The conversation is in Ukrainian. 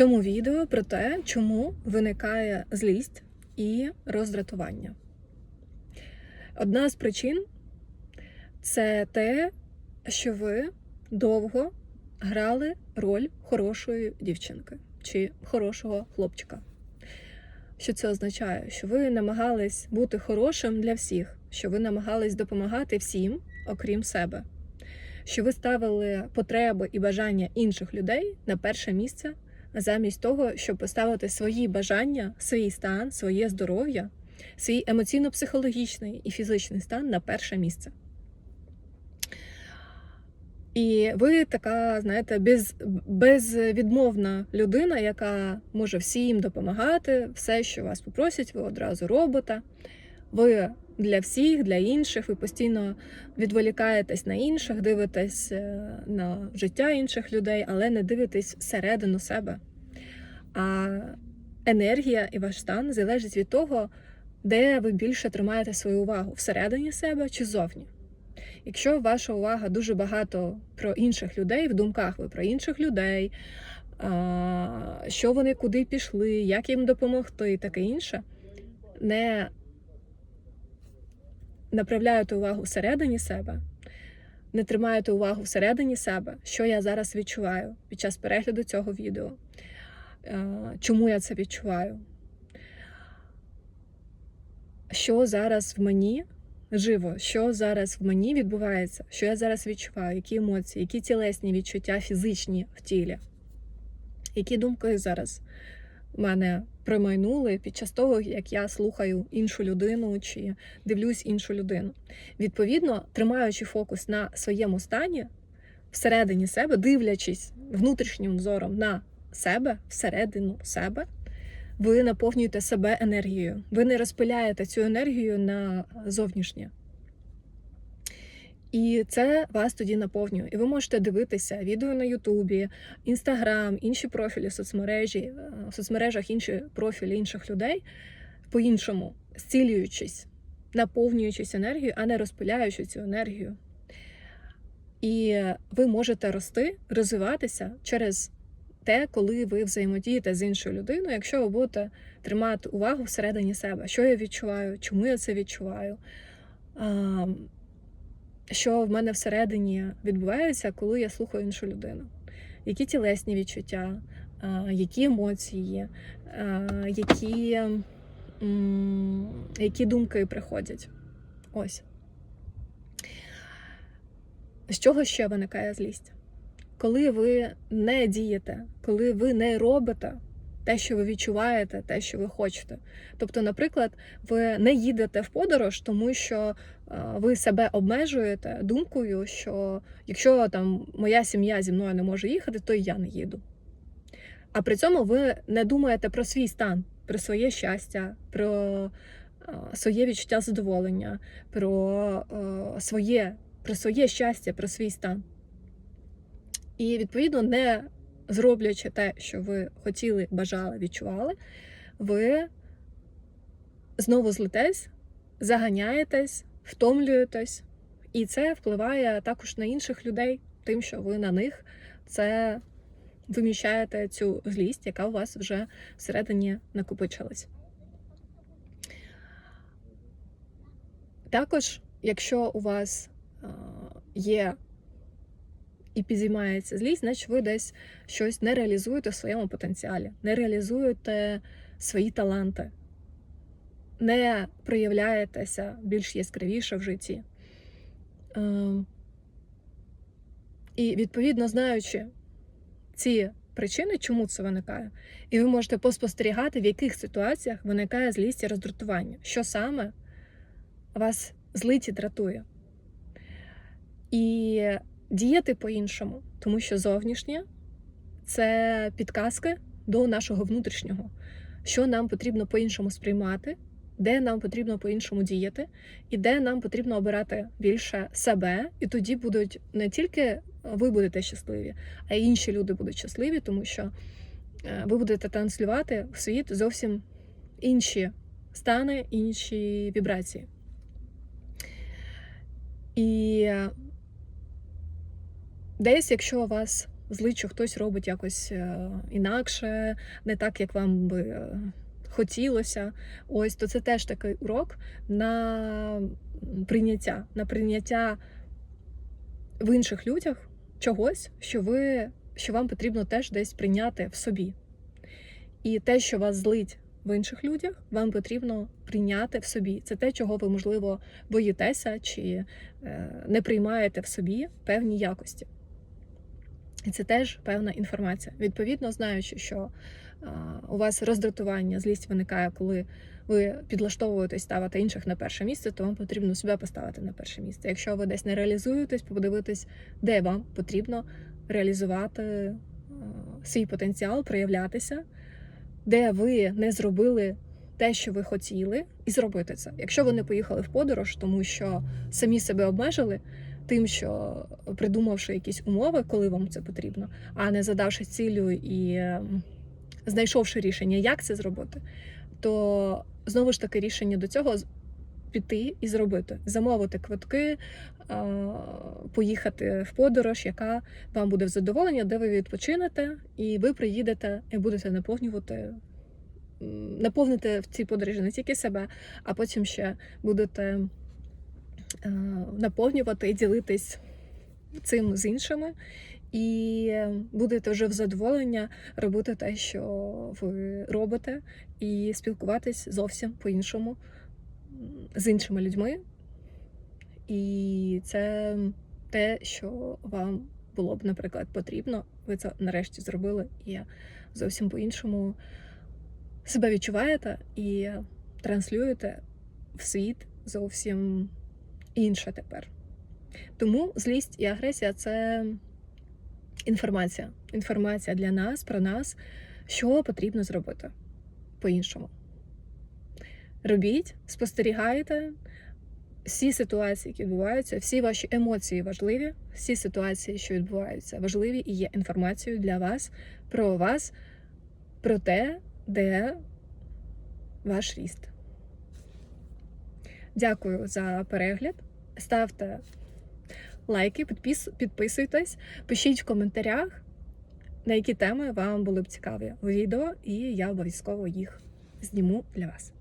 цьому відео про те, чому виникає злість і роздратування. Одна з причин це те, що ви довго грали роль хорошої дівчинки чи хорошого хлопчика. Що це означає? Що ви намагались бути хорошим для всіх, що ви намагались допомагати всім, окрім себе, що ви ставили потреби і бажання інших людей на перше місце, замість того, щоб поставити свої бажання, свій стан, своє здоров'я, свій емоційно-психологічний і фізичний стан на перше місце. І ви така, знаєте, без, безвідмовна людина, яка може всім допомагати, все, що вас попросять, ви одразу робите. Ви для всіх, для інших, ви постійно відволікаєтесь на інших, дивитесь е, на життя інших людей, але не дивитесь всередину себе. А енергія і ваш стан залежить від того, де ви більше тримаєте свою увагу всередині себе чи зовні. Якщо ваша увага дуже багато про інших людей, в думках ви про інших людей, що вони куди пішли, як їм допомогти і таке інше, не направляєте увагу всередині себе, не тримаєте увагу всередині себе, що я зараз відчуваю під час перегляду цього відео, чому я це відчуваю, що зараз в мені живо, що зараз в мені відбувається, що я зараз відчуваю, які емоції, які тілесні відчуття фізичні в тілі, які думки зараз мене промайнули під час того, як я слухаю іншу людину чи дивлюсь іншу людину. Відповідно, тримаючи фокус на своєму стані, всередині себе, дивлячись внутрішнім взором на себе, всередину себе ви наповнюєте себе енергією. Ви не розпиляєте цю енергію на зовнішнє. І це вас тоді наповнює. І ви можете дивитися відео на Ютубі, Інстаграм, інші профілі соцмережі, е, в соцмережах інші профілі інших людей по-іншому, зцілюючись, наповнюючись енергією, а не розпиляючи цю енергію. І ви можете рости, розвиватися через те, коли ви взаємодієте з іншою людиною, якщо ви будете тримати увагу всередині себе, що я відчуваю, чому я це відчуваю, що в мене всередині відбувається, коли я слухаю іншу людину. Які тілесні відчуття, які емоції, які, які думки приходять. Ось. З чого ще виникає злість? коли ви не дієте, коли ви не робите те, що ви відчуваєте, те, що ви хочете. Тобто, наприклад, ви не їдете в подорож, тому що ви себе обмежуєте думкою, що якщо там моя сім'я зі мною не може їхати, то і я не їду. А при цьому ви не думаєте про свій стан, про своє щастя, про своє відчуття задоволення, про своє, про своє щастя, про свій стан. І, відповідно, не зроблячи те, що ви хотіли, бажали, відчували, ви знову злитесь, заганяєтесь, втомлюєтесь, і це впливає також на інших людей, тим, що ви на них це виміщаєте цю злість, яка у вас вже всередині накопичилась. Також, якщо у вас є і підіймається злість, значить ви десь щось не реалізуєте в своєму потенціалі, не реалізуєте свої таланти, не проявляєтеся більш яскравіше в житті. Ем, і, відповідно, знаючи ці причини, чому це виникає, і ви можете поспостерігати, в яких ситуаціях виникає злість і роздратування, що саме вас злить і дратує. І діяти по-іншому, тому що зовнішнє це підказки до нашого внутрішнього, що нам потрібно по-іншому сприймати, де нам потрібно по-іншому діяти, і де нам потрібно обирати більше себе, і тоді будуть не тільки ви будете щасливі, а й інші люди будуть щасливі, тому що е, ви будете транслювати в світ зовсім інші стани, інші вібрації. І Десь, якщо вас злить, що хтось робить якось е, інакше, не так, як вам би е, хотілося. Ось то це теж такий урок на прийняття, на прийняття в інших людях чогось, що ви що вам потрібно теж десь прийняти в собі. І те, що вас злить в інших людях, вам потрібно прийняти в собі. Це те, чого ви, можливо, боїтеся чи е, не приймаєте в собі певні якості. І це теж певна інформація. Відповідно, знаючи, що а, у вас роздратування, злість виникає, коли ви підлаштовуєтесь ставити інших на перше місце, то вам потрібно себе поставити на перше місце. Якщо ви десь не реалізуєтесь, подивитись, де вам потрібно реалізувати а, свій потенціал, проявлятися, де ви не зробили те, що ви хотіли, і зробити це. Якщо ви не поїхали в подорож, тому що самі себе обмежили тим, що придумавши якісь умови, коли вам це потрібно, а не задавши цілю і ем, знайшовши рішення, як це зробити, то знову ж таки рішення до цього піти і зробити, замовити квитки, поїхати в подорож, яка вам буде в задоволення, де ви відпочинете, і ви приїдете і будете наповнювати. м, Наповните в цій подорожі не тільки себе, а потім ще будете е, наповнювати і ділитись цим з іншими, і будете вже в задоволення робити те, що ви робите, і спілкуватись зовсім по-іншому з іншими людьми. І це те, що вам було б, наприклад, потрібно. Ви це нарешті зробили і зовсім по-іншому себе відчуваєте і транслюєте в світ зовсім інше тепер. Тому злість і агресія це інформація. Інформація для нас, про нас, що потрібно зробити по-іншому. Робіть, спостерігайте всі ситуації, які відбуваються, всі ваші емоції важливі, всі ситуації, що відбуваються, важливі і є інформацією для вас, про вас, про те, де ваш ріст. Дякую за перегляд. Ставте лайки, підпис, підписуйтесь, пишіть в коментарях, на які теми вам були б цікаві відео, і я обов'язково їх зніму для вас.